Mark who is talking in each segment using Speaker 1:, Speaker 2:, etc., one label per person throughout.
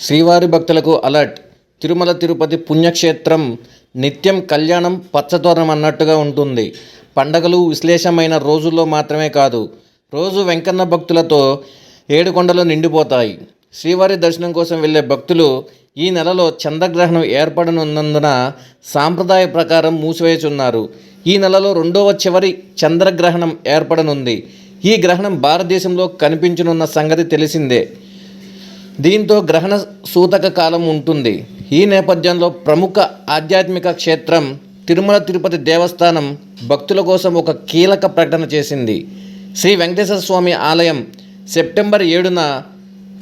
Speaker 1: శ్రీవారి భక్తులకు అలర్ట్. తిరుమల తిరుపతి పుణ్యక్షేత్రం నిత్యం కళ్యాణం పచ్చతోరణం అన్నట్టుగా ఉంటుంది. పండగలు విశ్లేషమైన రోజుల్లో మాత్రమే కాదు రోజు వెంకన్న భక్తులతో ఏడుకొండలు నిండిపోతాయి. శ్రీవారి దర్శనం కోసం వెళ్ళే భక్తులు ఈ నెలలో చంద్రగ్రహణం ఏర్పడనున్నందున సాంప్రదాయ ప్రకారం మూసివేయుచున్నారు. ఈ నెలలో రెండవ చివరి చంద్రగ్రహణం ఏర్పడనుంది. ఈ గ్రహణం భారతదేశంలో కనిపించనున్న సంగతి తెలిసిందే. దీంతో గ్రహణ సూతక కాలం ఉంటుంది. ఈ నేపథ్యంలో ప్రముఖ ఆధ్యాత్మిక క్షేత్రం తిరుమల తిరుపతి దేవస్థానం భక్తుల కోసం ఒక కీలక ప్రకటన చేసింది. శ్రీ వెంకటేశ్వర స్వామి ఆలయం సెప్టెంబర్ ఏడున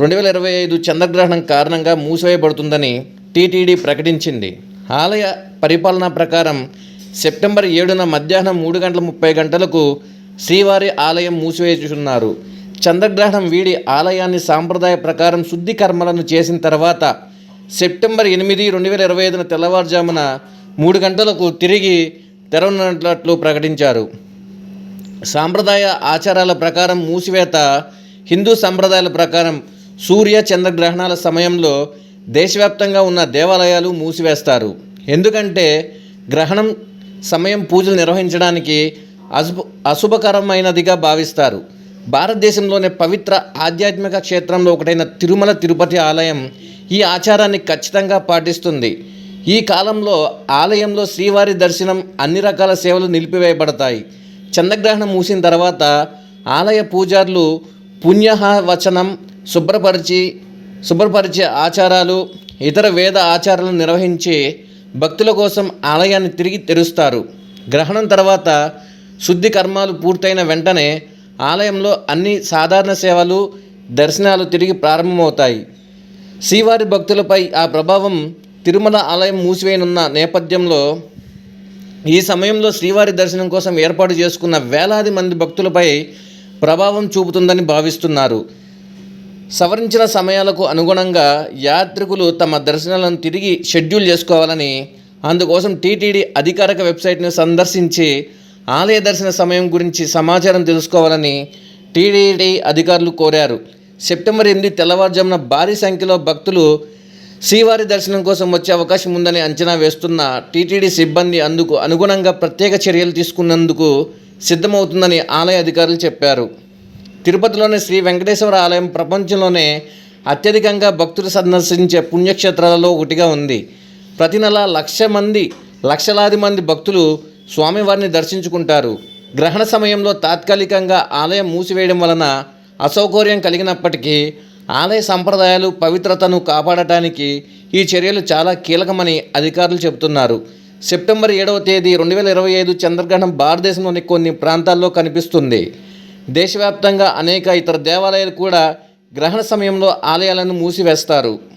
Speaker 1: రెండు వేల ఇరవై ఐదు చంద్రగ్రహణం కారణంగా మూసివేయబడుతుందని టీటీడీ ప్రకటించింది. ఆలయ పరిపాలన ప్రకారం సెప్టెంబర్ ఏడున మధ్యాహ్నం మూడు గంటల ముప్పై గంటలకు శ్రీవారి ఆలయం మూసివేస్తున్నారు చంద్రగ్రహణం వీడి ఆలయాన్ని సాంప్రదాయ ప్రకారం శుద్ధి కర్మలను చేసిన తర్వాత సెప్టెంబర్ ఎనిమిది రెండు వేల ఇరవై ఐదున తెల్లవారుజామున మూడు గంటలకు తిరిగి తెరవనట్లు ప్రకటించారు. సాంప్రదాయ ఆచారాల ప్రకారం మూసివేత హిందూ సంప్రదాయాల ప్రకారం సూర్య చంద్రగ్రహణాల సమయంలో దేశవ్యాప్తంగా ఉన్న దేవాలయాలు మూసివేస్తారు. ఎందుకంటే గ్రహణం సమయం పూజలు నిర్వహించడానికి అశుభ అశుభకరమైనదిగా భావిస్తారు. భారతదేశంలోనే పవిత్ర ఆధ్యాత్మిక క్షేత్రంలో ఒకటైన తిరుమల తిరుపతి ఆలయం ఈ ఆచారాన్ని ఖచ్చితంగా పాటిస్తుంది. ఈ కాలంలో ఆలయంలో శ్రీవారి దర్శనం అన్ని రకాల సేవలు నిలిపివేయబడతాయి. చంద్రగ్రహణం మూసిన తర్వాత ఆలయ పూజారులు పుణ్యహ వచనం శుభ్రపరిచి శుభ్రపరిచే ఆచారాలు ఇతర వేద ఆచారాలను నిర్వహించి భక్తుల కోసం ఆలయాన్ని తిరిగి తెరుస్తారు. గ్రహణం తర్వాత శుద్ధి కర్మాలు పూర్తయిన వెంటనే ఆలయంలో అన్ని సాధారణ సేవలు దర్శనాలు తిరిగి ప్రారంభమవుతాయి. శ్రీవారి భక్తులపై ఆ ప్రభావం తిరుమల ఆలయం మూసివేయనున్న నేపథ్యంలో ఈ సమయంలో శ్రీవారి దర్శనం కోసం ఏర్పాటు చేసుకున్న వేలాది మంది భక్తులపై ప్రభావం చూపుతుందని భావిస్తున్నారు. సవరించిన సమయాలకు అనుగుణంగా యాత్రికులు తమ దర్శనాలను తిరిగి షెడ్యూల్ చేసుకోవాలని అందుకోసం టీటీడీ అధికారిక వెబ్సైట్ను సందర్శించి ఆలయ దర్శన సమయం గురించి సమాచారం తెలుసుకోవాలని టీడీడీ అధికారులు కోరారు. సెప్టెంబర్ ఎనిమిది తెల్లవారుజామున భారీ సంఖ్యలో భక్తులు శ్రీవారి దర్శనం కోసం వచ్చే అవకాశం ఉందని అంచనా వేస్తున్న టీటీడీ సిబ్బంది అందుకు అనుగుణంగా ప్రత్యేక చర్యలు తీసుకున్నందుకు సిద్ధమవుతుందని ఆలయ అధికారులు చెప్పారు. తిరుపతిలోని శ్రీ వెంకటేశ్వర ఆలయం ప్రపంచంలోనే అత్యధికంగా భక్తులు సందర్శించే పుణ్యక్షేత్రాలలో ఒకటిగా ఉంది. ప్రతి నెల లక్ష మంది లక్షలాది మంది భక్తులు స్వామివారిని దర్శించుకుంటారు. గ్రహణ సమయంలో తాత్కాలికంగా ఆలయం మూసివేయడం వలన అసౌకర్యం కలిగినప్పటికీ ఆలయ సంప్రదాయాలు పవిత్రతను కాపాడటానికి ఈ చర్యలు చాలా కీలకమని అధికారులు చెబుతున్నారు. సెప్టెంబర్ ఏడవ తేదీ రెండు వేల ఇరవై ఐదు చంద్రగ్రహణం భారతదేశంలోని కొన్ని ప్రాంతాల్లో కనిపిస్తుంది. దేశవ్యాప్తంగా అనేక ఇతర దేవాలయాలు కూడా గ్రహణ సమయంలో ఆలయాలను మూసివేస్తారు.